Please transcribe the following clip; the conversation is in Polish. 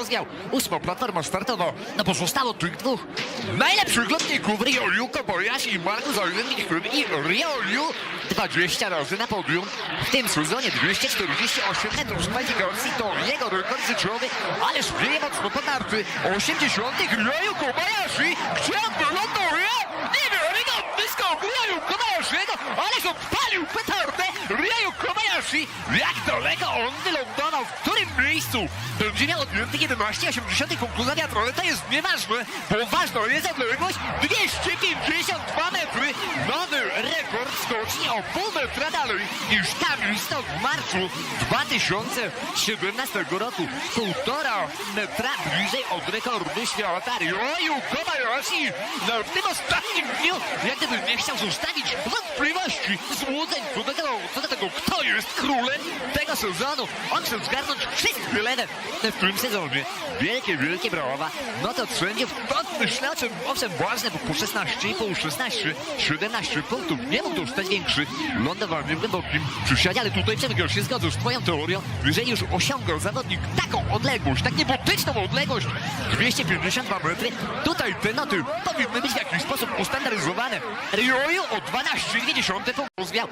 rozwiał. Ósmą platformą startową na pozostało tych dwóch najlepszych lotników Rioliu Kobayashi i Markus Eulenlichym i Rioliu 20 razy na podium. W tym sezonie 248 metrów z kwalifikacji to jego rekord życiowy, ależ wieje mocno podarty 80 Rioliu Kobayashi, gdzie on wyląduje? Niewiarygodny skok Rioliu Kobayashiego, ależ odpalił petardę Rioliu Kobayashi. Jak daleko on wylądował, w którym miejscu będzie miał odjęty 11,80 punktu za wiatr, ale to jest nieważne, bo ważna jest odległość 252 metry. Nowy rekord skoczni o pół metra dalej niż Kamil w marcu 2017 roku. Półtora metra bliżej od rekordu świata Ryoyu Kobayashi. Na tym ostatnim dniu, jak gdyby nie chciał zostawić wątpliwości, złudzeń co do tego, co do tego kto jest królem tego sezonu. On chce zgarnąć wszystkie lewę w tym sezonie. Wielkie, wielkie brawa. No to sędziów czym, owszem, ważne, bo po 16,5, 16, 17 punktów nie mógł dostać większy. Lądowanie w głębokim przysiadzie, ale tutaj Przemygiel się zgodzę z twoją teorią, jeżeli już osiągał zawodnik taką odległość, tak niebotyczną odległość, 252 metry, tutaj te noty powinny być w jakiś sposób ustandaryzowane. Rioju o 12,2 punktów rozwiał.